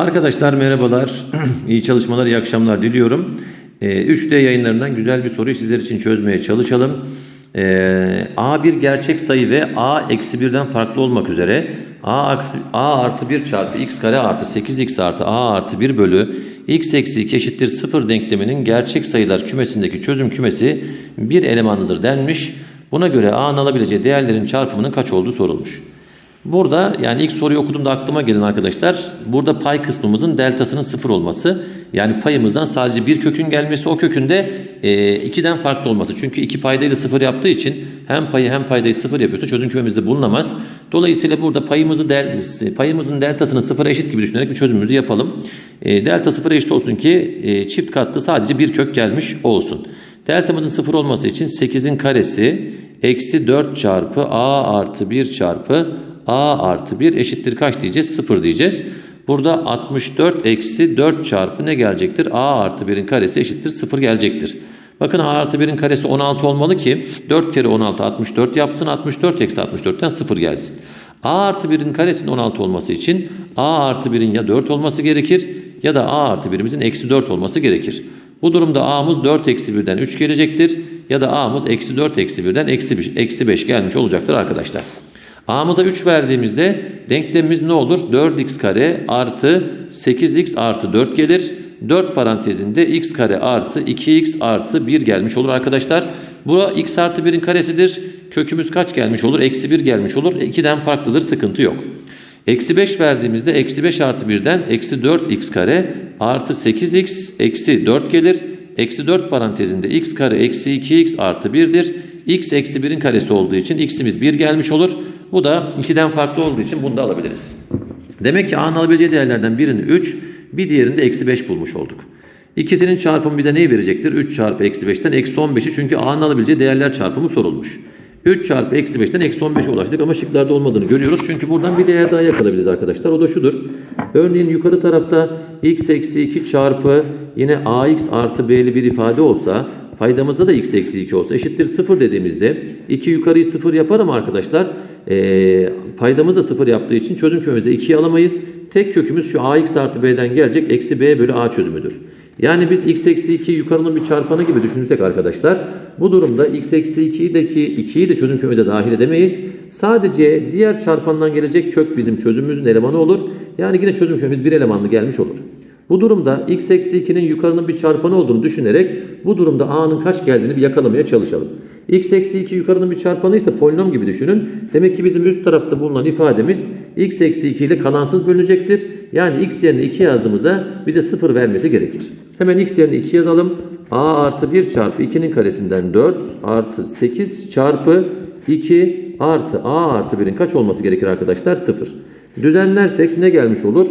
Arkadaşlar merhabalar. İyi çalışmalar, iyi akşamlar diliyorum. Ee, 3D yayınlarından güzel bir soruyu sizler için çözmeye çalışalım. Ee, A bir gerçek sayı ve A eksi birden farklı olmak üzere A, A artı 1 çarpı x kare artı 8x artı A artı 1 bölü x eksi 2 eşittir 0 denkleminin gerçek sayılar kümesindeki çözüm kümesi bir elemanlıdır denmiş. Buna göre A'nın alabileceği değerlerin çarpımının kaç olduğu sorulmuş. Burada yani ilk soruyu okuduğumda aklıma gelen arkadaşlar burada pay kısmımızın deltasının sıfır olması. Yani payımızdan sadece bir kökün gelmesi o kökünde e, ikiden farklı olması. Çünkü iki paydayı da sıfır yaptığı için hem payı hem paydayı sıfır yapıyorsa çözüm kümemizde bulunamaz. Dolayısıyla burada payımızı del, payımızın deltasını sıfıra eşit gibi düşünerek bir çözümümüzü yapalım. E, delta sıfıra eşit olsun ki e, çift katlı sadece bir kök gelmiş olsun. Deltamızın sıfır olması için 8'in karesi eksi 4 çarpı a artı 1 çarpı a artı 1 eşittir kaç diyeceğiz? 0 diyeceğiz. Burada 64 eksi 4 çarpı ne gelecektir? a artı 1'in karesi eşittir 0 gelecektir. Bakın a artı 1'in karesi 16 olmalı ki 4 kere 16 64 yapsın. 64 eksi 64'ten 0 gelsin. a artı 1'in karesinin 16 olması için a artı 1'in ya 4 olması gerekir ya da a artı 1'imizin eksi 4 olması gerekir. Bu durumda a'mız 4 eksi 1'den 3 gelecektir. Ya da a'mız eksi 4 eksi 1'den eksi 5, eksi 5 gelmiş olacaktır arkadaşlar. A'mıza 3 verdiğimizde denklemimiz ne olur? 4x kare artı 8x artı 4 gelir. 4 parantezinde x kare artı 2x artı 1 gelmiş olur arkadaşlar. Bu x artı 1'in karesidir. Kökümüz kaç gelmiş olur? Eksi 1 gelmiş olur. 2'den farklıdır sıkıntı yok. Eksi 5 verdiğimizde eksi 5 artı 1'den eksi 4x kare artı 8x eksi 4 gelir. Eksi 4 parantezinde x kare eksi 2x artı 1'dir. x eksi 1'in karesi olduğu için x'imiz 1 gelmiş olur. Bu da 2'den farklı olduğu için bunu da alabiliriz. Demek ki a'nın alabileceği değerlerden birini 3, bir diğerini de eksi 5 bulmuş olduk. İkisinin çarpımı bize neyi verecektir? 3 çarpı eksi 5'ten eksi 15'i çünkü a'nın alabileceği değerler çarpımı sorulmuş. 3 çarpı eksi 5'ten eksi 15'e ulaştık ama şıklarda olmadığını görüyoruz. Çünkü buradan bir değer daha yakalayabiliriz arkadaşlar. O da şudur. Örneğin yukarı tarafta x eksi 2 çarpı yine ax artı b'li bir ifade olsa paydamızda da x eksi 2 olsa eşittir 0 dediğimizde 2 yukarıyı 0 yapar ama arkadaşlar ee, paydamız da 0 yaptığı için çözüm kümemizde 2'yi alamayız. Tek kökümüz şu ax artı b'den gelecek eksi b bölü a çözümüdür. Yani biz x eksi 2 yukarının bir çarpanı gibi düşünürsek arkadaşlar bu durumda x eksi 2'deki 2'yi de çözüm kümemize dahil edemeyiz. Sadece diğer çarpandan gelecek kök bizim çözümümüzün elemanı olur. Yani yine çözüm kümemiz bir elemanlı gelmiş olur. Bu durumda x eksi 2'nin yukarının bir çarpanı olduğunu düşünerek bu durumda a'nın kaç geldiğini bir yakalamaya çalışalım. X eksi 2 yukarının bir çarpanıysa polinom gibi düşünün. Demek ki bizim üst tarafta bulunan ifademiz x eksi 2 ile kalansız bölünecektir. Yani x yerine 2 yazdığımızda bize 0 vermesi gerekir. Hemen x yerine 2 yazalım. a artı 1 çarpı 2'nin karesinden 4 artı 8 çarpı 2 artı a artı 1'in kaç olması gerekir arkadaşlar? 0. Düzenlersek ne gelmiş olur?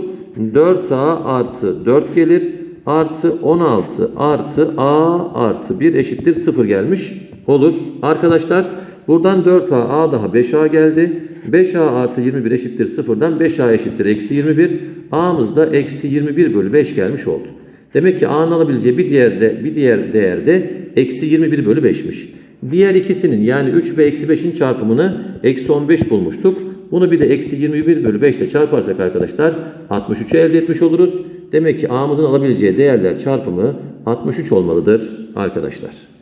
4a artı 4 gelir. Artı 16 artı a artı 1 eşittir 0 gelmiş olur. Arkadaşlar buradan 4a a daha 5a geldi. 5a artı 21 eşittir 0'dan 5a eşittir eksi 21. a'mız da eksi 21 bölü 5 gelmiş oldu. Demek ki a'nın alabileceği bir diğer, de, bir diğer değerde eksi 21 bölü 5'miş. Diğer ikisinin yani 3 ve eksi 5'in çarpımını eksi 15 bulmuştuk. Bunu bir de eksi 21 bölü 5 ile çarparsak arkadaşlar 63'ü elde etmiş oluruz. Demek ki a'mızın alabileceği değerler çarpımı 63 olmalıdır arkadaşlar.